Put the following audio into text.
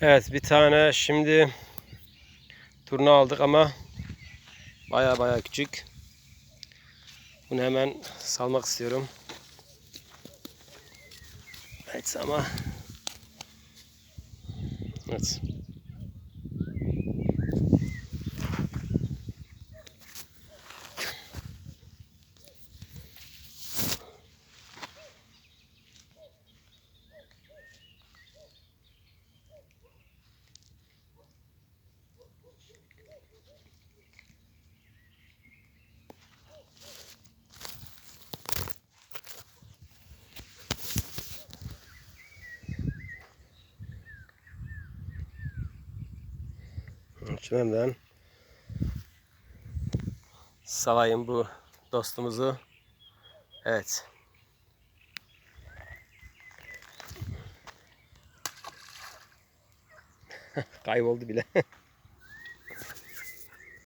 Evet bir tane şimdi turna aldık ama baya baya küçük. Bunu hemen salmak istiyorum. Evet ama Evet. Şimdiden salayım bu dostumuzu. Evet. Kayboldu bile.